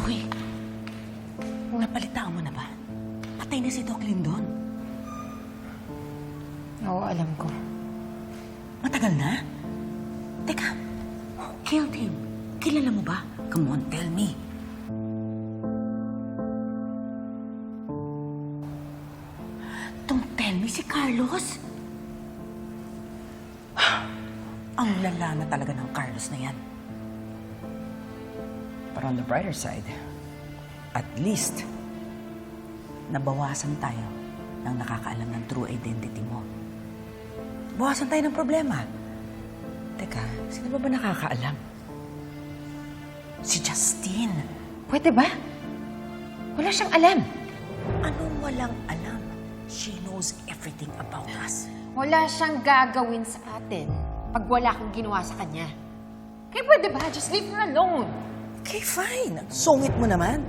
Zoe, napalitaan mo na ba? Patay na si Doc Lindon. Oo, alam ko. Matagal na? Teka, who killed him? Kilala mo ba? Come on, tell me. Don't tell me si Carlos. Ang lala na talaga ng Carlos na yan. But on the brighter side, at least, nabawasan tayo ng nakakaalam ng true identity mo. Bawasan tayo ng problema. Teka, sino ba ba nakakaalam? Si Justine. Pwede ba? Wala siyang alam. Anong walang alam? She knows everything about us. Wala siyang gagawin sa atin pag wala kang ginawa sa kanya. Kaya pwede ba? Just leave her alone. Okay, fine. Sungit mo naman.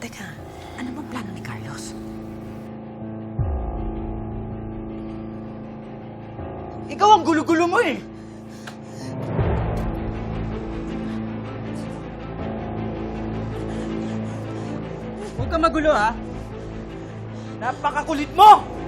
Teka, ano bang plano ni Carlos? Ikaw ang gulo-gulo mo eh! Huwag ka magulo ha! Napakakulit mo!